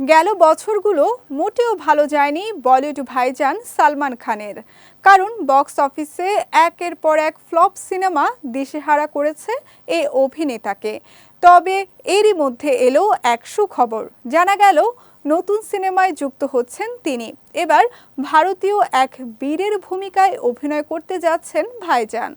গেল বছরগুলো মোটেও ভালো যায়নি বলিউড ভাইজান সালমান খানের। কারণ বক্স অফিসে একের পর এক ফ্লপ সিনেমা দিশেহারা করেছে এই অভিনেতাকে। তবে এরই মধ্যে এলো এক সুখবর। জানা গেল, নতুন সিনেমায় যুক্ত হচ্ছেন তিনি। এবার ভারতীয় এক বীরের ভূমিকায় অভিনয় করতে যাচ্ছেন ভাইজান।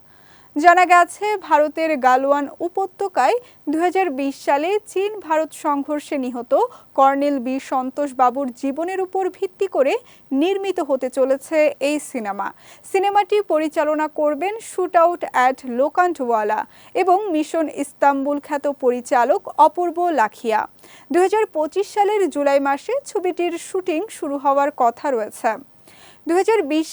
জানা গেছে, ভারতের গালওয়ান উপত্যকায় দুই হাজার বিশ সালে চীন ভারত সংঘর্ষে নিহত কর্নেল বি সন্তোষ বাবুর জীবনের উপর ভিত্তি করে নির্মিত হতে চলেছে এই সিনেমা। সিনেমাটি পরিচালনা করবেন শুট আউট অ্যাট লোকান্টওয়ালা এবং মিশন ইস্তাম্বুল খ্যাত পরিচালক অপূর্ব লাখিয়া। দুই হাজার পঁচিশ সালের জুলাই মাসে ছবিটির শুটিং শুরু হওয়ার কথা রয়েছে। দু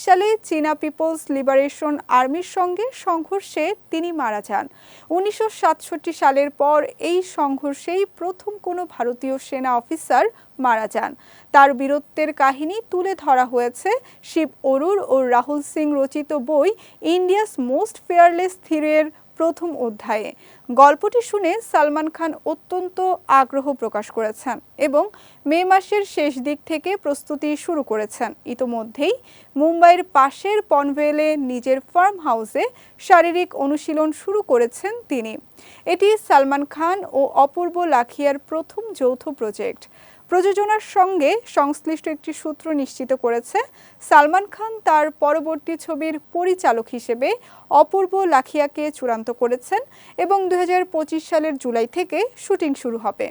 সালে চীনা পিপলস লিবারেশন আর্মির সঙ্গে সংঘর্ষে তিনি মারা যান। উনিশশো সাতষট্টি সালের পর এই সংঘর্ষেই প্রথম কোনো ভারতীয় সেনা অফিসার মারা যান। তার বীরত্বের কাহিনী তুলে ধরা হয়েছে শিব অরুর ও রাহুল সিং রচিত বই ইন্ডিয়াস মোস্ট ফেয়ারলেস থিরের প্রথম অধ্যায়ে। গল্পটি শুনে সালমান খান অত্যন্ত আগ্রহ প্রকাশ করেছেন এবং মে মাসের শেষ দিক থেকে প্রস্তুতি শুরু করেছেন। ইতোমধ্যেই মুম্বাইয়ের পাশের পনভেলে নিজের ফার্ম হাউসে শারীরিক অনুশীলন শুরু করেছেন তিনি। এটি সালমান খান ও অপূর্ব লাখিয়ার প্রথম যৌথ প্রজেক্ট। প্রযোজনার সঙ্গে সংশ্লিষ্ট একটি সূত্র নিশ্চিত করেছে, সালমান খান তার পরবর্তী ছবির পরিচালক হিসেবে অপূর্ব লাখিয়াকে চূড়ান্ত করেছেন এবং দু সালের জুলাই থেকে শুটিং শুরু হবে।